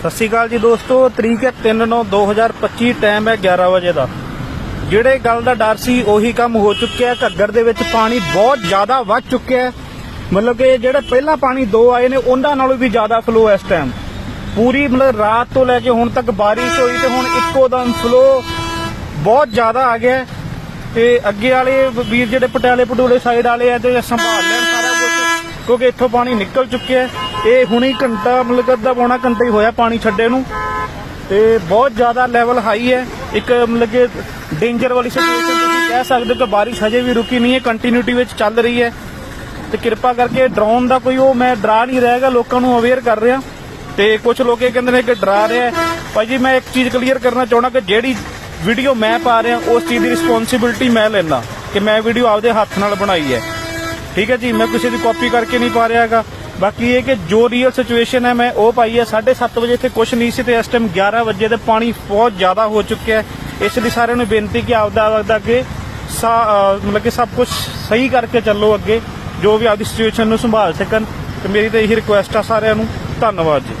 ਸਤਿ ਸ਼੍ਰੀ ਅਕਾਲ ਜੀ ਦੋਸਤੋ, ਤਰੀਕ ਹੈ 3/9/2025 ਟਾਈਮ ਹੈ 11 ਵਜੇ ਦਾ। ਜਿਹੜੇ ਗੱਲ ਦਾ ਡਰ ਸੀ, ਉਹੀ ਕੰਮ ਹੋ ਚੁੱਕਿਆ ਘੱਗਰ ਦੇ ਵਿੱਚ ਪਾਣੀ ਬਹੁਤ ਜ਼ਿਆਦਾ ਵੱਧ ਚੁੱਕਿਆ ਮਤਲਬ ਕਿ ਜਿਹੜੇ ਪਹਿਲਾਂ ਪਾਣੀ ਦੋ ਆਏ ਨੇ, ਉਹਨਾਂ ਨਾਲੋਂ ਵੀ ਜ਼ਿਆਦਾ ਫਲੋ ਇਸ ਟਾਈਮ ਪੂਰੀ ਮਤਲਬ ਰਾਤ ਤੋਂ ਲੈ ਕੇ ਹੁਣ ਤੱਕ ਬਾਰਿਸ਼ ਹੋਈ ਤੇ ਹੁਣ ਇੱਕੋ ਦਮ ਫਲੋ ਬਹੁਤ ਜ਼ਿਆਦਾ ਆ ਗਿਆ ਹੈ। ਤੇ ਅੱਗੇ ਵਾਲੇ ਵੀਰ ਜਿਹੜੇ ਪਟਿਆਲੇ ਪਟੂਲੇ ਸਾਈਡ ਵਾਲੇ ਆ, ਤੇ ਸੰਭਾਲ ਲੈਣ ਸਾਰਾ ਕਿਉਂਕਿ ਇੱਥੋਂ ਪਾਣੀ ਨਿਕਲ ਚੁੱਕਿਆ ਹੈ। ਇਹ ਹੁਣੇ ਘੰਟਾ, ਮਤਲਬ ਅੱਧਾ ਪੌਣਾ ਘੰਟਾ ਹੀ ਹੋਇਆ ਪਾਣੀ ਛੱਡੇ ਨੂੰ। ਤੇ ਬਹੁਤ ਜ਼ਿਆਦਾ ਲੈਵਲ ਹਾਈ ਹੈ। ਇੱਕ ਮਤਲਬ ਕਿ ਡੇਂਜਰ ਵਾਲੀ ਸਿਚੁਏਸ਼ਨ ਤੁਸੀਂ ਕਹਿ ਸਕਦੇ ਹੋ ਕਿ ਬਾਰਿਸ਼ ਹਜੇ ਵੀ ਰੁਕੀ ਨਹੀਂ ਹੈ ਕੰਟੀਨਿਊਟੀ ਵਿੱਚ ਚੱਲ ਰਹੀ ਹੈ। ਤੇ ਕਿਰਪਾ ਕਰਕੇ ਡਰਾਉਣ ਦਾ ਕੋਈ ਉਹ ਮੈਂ ਡਰਾ ਨਹੀਂ ਰਹੇਗਾ, ਲੋਕਾਂ ਨੂੰ ਅਵੇਅਰ ਕਰ ਰਿਹਾ। ਤੇ ਕੁਝ ਲੋਕ ਇਹ ਕਹਿੰਦੇ ਨੇ ਕਿ ਡਰਾ ਰਿਹਾ ਹੈ। ਭਾਜੀ ਮੈਂ ਇੱਕ ਚੀਜ਼ ਕਲੀਅਰ ਕਰਨਾ ਚਾਹਣਾ ਕਿ ਜਿਹੜੀ ਵੀਡੀਓ ਮੈਂ ਪਾ ਰਿਹਾ, ਉਸ ਚੀਜ਼ ਦੀ ਰਿਸਪੌਂਸਿਬਿਲਟੀ ਮੈਂ ਲੈਣਾ ਕਿ ਮੈਂ ਵੀਡੀਓ ਆਪਦੇ ਹੱਥ ਨਾਲ ਬਣਾਈ ਹੈ। ਠੀਕ ਹੈ ਜੀ, ਮੈਂ ਕਿਸੇ ਦੀ ਕਾਪੀ ਕਰਕੇ ਨਹੀਂ ਪਾ ਰਿਹਾ ਹੈਗਾ। ਬਾਕੀ ਇਹ ਕਿ ਜੋ ਰੀਅਲ ਸਿਚੁਏਸ਼ਨ ਹੈ, ਮੈਂ ਉਹ ਪਾਈ ਹੈ। 7:30 ਵਜੇ ਇੱਥੇ ਕੁਝ ਨਹੀਂ ਸੀ ਤੇ ਇਸ ਟਾਈਮ 11 ਵਜੇ ਤੇ ਪਾਣੀ ਬਹੁਤ ਜ਼ਿਆਦਾ ਹੋ ਚੁੱਕਿਆ ਹੈ। ਇਸ ਲਈ ਸਾਰਿਆਂ ਨੂੰ ਬੇਨਤੀ ਕਿ ਆਪਦਾ ਆਪਦਾ ਅੱਗੇ ਸਾ- ਮਤਲਬ ਕਿ ਸਭ ਕੁਝ ਸਹੀ ਕਰਕੇ ਚੱਲੋ ਅੱਗੇ। ਜੋ ਵੀ ਆਪਦੀ ਸਿਚੁਏਸ਼ਨ ਨੂੰ ਸੰਭਾਲ ਸਕਣ। ਤੇ ਮੇਰੀ ਤਾਂ ਇਹੀ ਰਿਕੁਐਸਟ ਆ ਸਾਰਿਆਂ ਨੂੰ। ਧੰਨਵਾਦ ਜੀ।